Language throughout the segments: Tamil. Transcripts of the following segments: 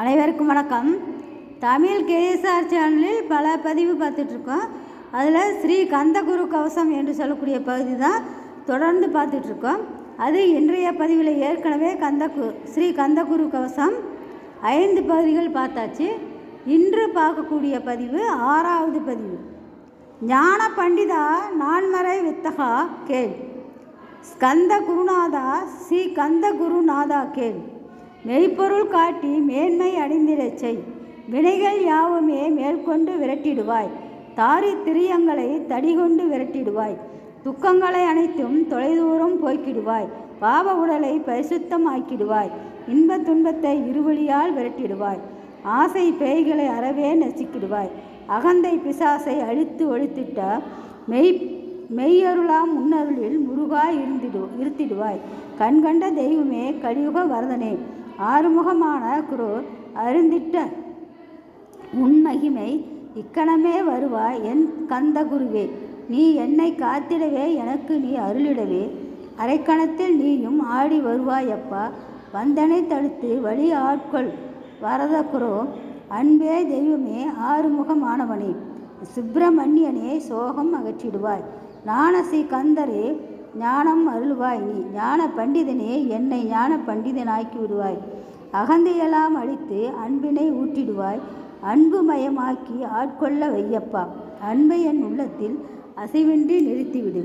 அனைவருக்கும் வணக்கம். தமிழ் கேஎஸ்ஆர் சேனலில் பல பதிவு பார்த்துட்ருக்கோம். அதில் ஸ்ரீ கந்தகுரு கவசம் என்று சொல்லக்கூடிய பகுதி தான் தொடர்ந்து பார்த்துட்ருக்கோம். அது இன்றைய பதிவில் ஏற்கனவே கந்தகு ஸ்ரீ கந்தகுரு கவசம் ஐந்து பகுதிகள் பார்த்தாச்சு. இன்று பார்க்கக்கூடிய பதிவு ஆறாவது பதிவு. ஞான பண்டிதா நான்மறை வித்தகா கேள். ஸ்கந்த குருநாதா ஸ்ரீ கந்த குருநாதா கேள். மெய்ப்பொருள் காட்டி மேன்மை அடைந்திடச் செய். வினைகள் யாவுமே மேற்கொண்டு விரட்டிடுவாய். தாரி திரியங்களை தடிகொண்டு விரட்டிடுவாய். துக்கங்களை அனைத்தும் தொலைதூரம் போய்க்கிடுவாய் பாவ உடலை பரிசுத்தமாக்கிடுவாய். இன்பத் துன்பத்தை இருவழியால் விரட்டிடுவாய். ஆசை பேய்களை அறவே நசிக்கிடுவாய். அகந்தை பிசாசை அழித்து ஒழித்திட்ட மெய் மெய்யருளாம் முன்னருளில் முருகாய் இருந்திடு இருத்திடுவாய். கண்கண்ட தெய்வமே கலியுக வரதனே. ஆறுமுகமான குரு அருந்திட்ட உன் மகிமை இக்கணமே வருவாய் என் கந்த குருவே நீ என்னை காத்திடவே எனக்கு நீ அருளிடவே. அரைக்கணத்தில் நீயும் ஆடி வருவாயப்பா. வந்தனை தடுத்து வழி ஆட்கொள். வரத குரு அன்பே தெய்வமே ஆறுமுகமானவனே. சுப்பிரமணியனே சோகம் அகற்றிடுவாய். ஞானசி கந்தரே ஞானம் அருள்வாய் நீ. ஞான பண்டிதனே என்னை ஞான பண்டிதனாக்கி விடுவாய். அகந்தையெல்லாம் அழித்து அன்பினை ஊட்டிடுவாய் அன்பு மயமாக்கி ஆட்கொள்ள வையப்பா. அன்பை என் உள்ளத்தில் அசைவின்றி நிறுத்திவிடு.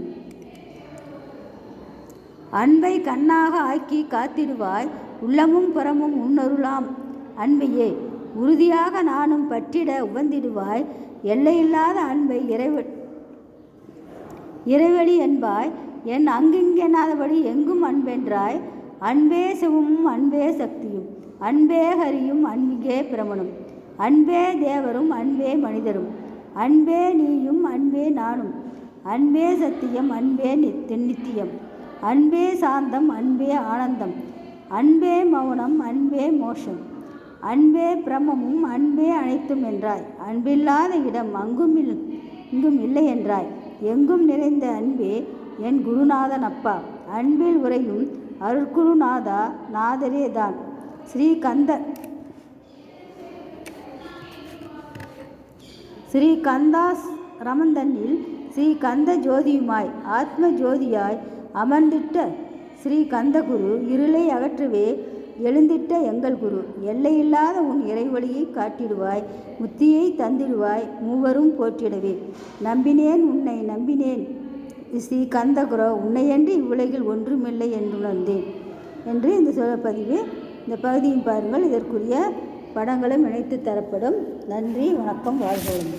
அன்பை கண்ணாக ஆக்கி காத்திடுவாய். உள்ளமும் புறமும் உன்னருளாம். அன்பையே உறுதியாக நானும் பற்றிட உவந்திடுவாய். எல்லையில்லாத அன்பை இறைவ இறைவழி என்பாய். என் அங்கிங்கெனாதபடி எங்கும் அன்பென்றாய். அன்பே சிவமும் அன்பே சக்தியும். அன்பே ஹரியும் அன்பே பிரமணம் அன்பே தேவரும் அன்பே மனிதரும். அன்பே நீயும் அன்பே நானும். அன்பே சத்தியம் அன்பே நித்தியம். அன்பே சாந்தம் அன்பே ஆனந்தம். அன்பே மௌனம் அன்பே மோஷம். அன்பே பிரமமும் அன்பே அனைத்தும் என்றாய். அன்பில்லாத இடம் அங்கும் இங்கும் இல்லை என்றாய். எங்கும் நிறைந்த அன்பே என் குருநாதன் அப்பா அன்பில் உரையும் அருட்குருநாதா நாதரே தான். ஸ்ரீகந்த ஸ்ரீகந்தாஸ் ரமந்தனில் ஸ்ரீகந்த ஜோதியுமாய் ஆத்ம ஜோதியாய் அமர்ந்திட்ட ஸ்ரீகந்த குரு இருளை அகற்றவே எழுந்திட்ட எங்கள் குரு. எல்லையில்லாத உன் இறைவழியை காட்டிடுவாய் முத்தியை தந்திடுவாய் மூவரும் போற்றிடவே. நம்பினேன் உன்னை நம்பினேன். ஸ்ரீ கந்தகுரோ உன்னையன்றி இவ்வுலகில் ஒன்றுமில்லை என்றுணர்ந்தேன் என்று இந்த சொல்லப்பதிவு இந்த பகுதியும் பாருங்கள். இதற்குரிய படங்களும் இணைத்து தரப்படும். நன்றி வணக்கம் வாழ்வோம்